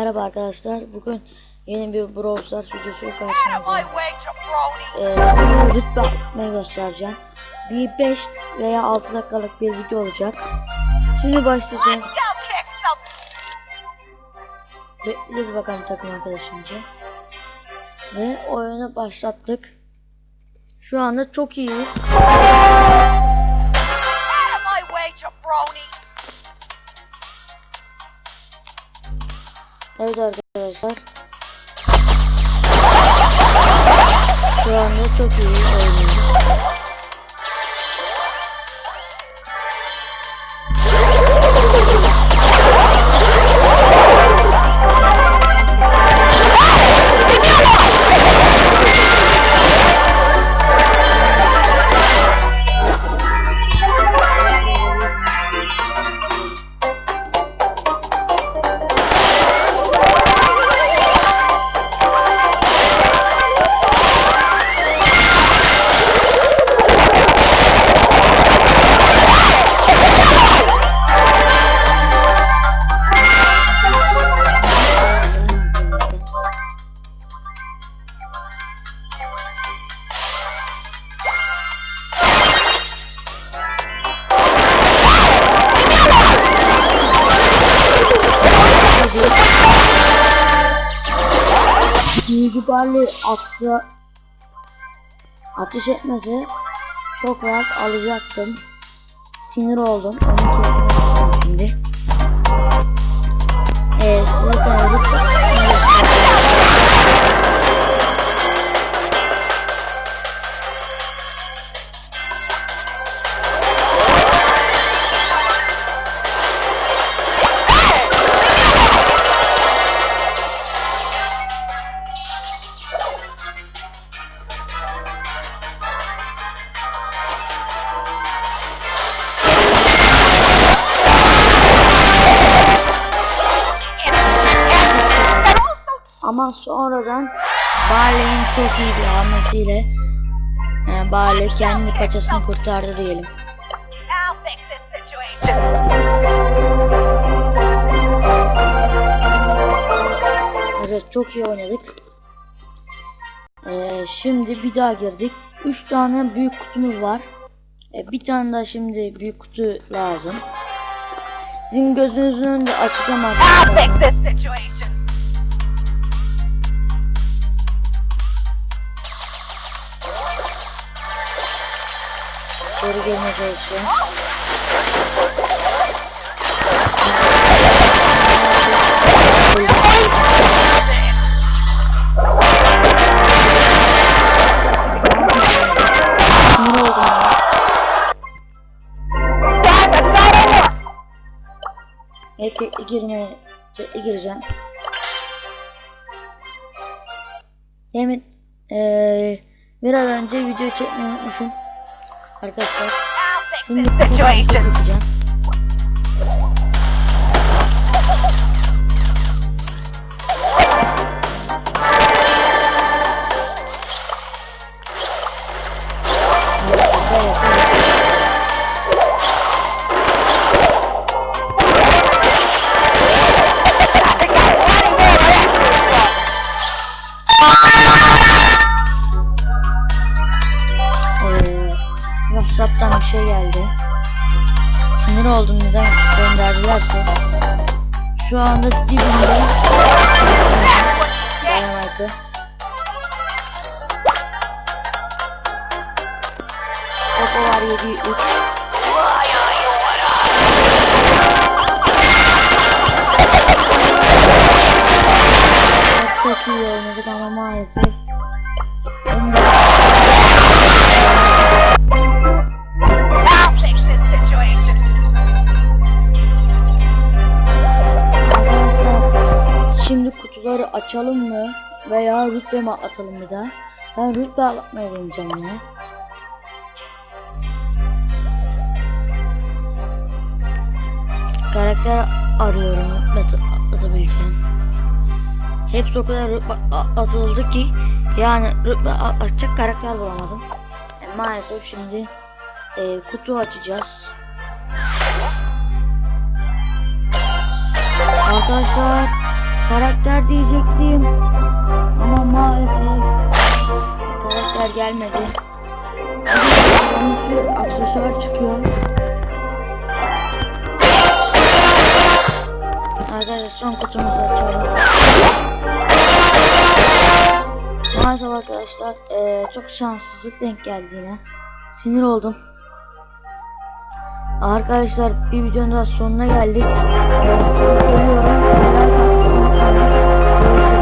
Merhaba arkadaşlar. Bugün yeni bir Brawl Stars my karşınızdayım. Ee, rütbe atmayı göstereceğim. Bir 5 veya 6 dakikalık bir video olacak. Şimdi başlayacağız. Bekleyeceğiz bakalım takım arkadaşımızı. Ve oyunu başlattık. Şu anda çok iyiyiz. Evet arkadaşlar. Şu anda çok iyi oynuyoruz. Büyücü Barley attı ateş etmese çok rahat alacaktım. Sinir oldum. Onu kesmek şimdi. Ama sonradan Barley'in çok iyi bir hamlesiyle yani Barley kendi paçasını kurtardı diyelim. Evet çok iyi oynadık. Ee, şimdi bir daha girdik. 3 tane büyük kutumuz var. Ee, bir tane daha şimdi büyük kutu lazım. Sizin gözünüzün önünde açacağım arkadaşlar. Ya. Evet tekli girmeye tekli gireceğim. Demin eee biraz önce video çekmeyi unutmuşum. Arkadaşlar I'll fix şimdi this kutu situation. WhatsApp'tan bir şey geldi. Sinir oldum neden gönderdilerse. Şu anda dibimde Dynamite'ı. Popo var 7 3. şimdi kutuları açalım mı veya rütbe atalım bir daha? Ben rütbe atmaya deneyeceğim yine. Karakter arıyorum rütbe at- atabileceğim. Hepsi o kadar rütbe atıldı ki yani rütbe atacak karakter bulamadım. E, maalesef şimdi e, kutu açacağız. Arkadaşlar karakter diyecektim. Ama maalesef karakter gelmedi. Bir aksesuar çıkıyor. Arkadaşlar son kutumuzu açıyoruz. Maalesef arkadaşlar eee, çok şanssızlık denk geldi yine. Sinir oldum. Arkadaşlar bir videonun daha sonuna geldik. Seviyorum. Thank you.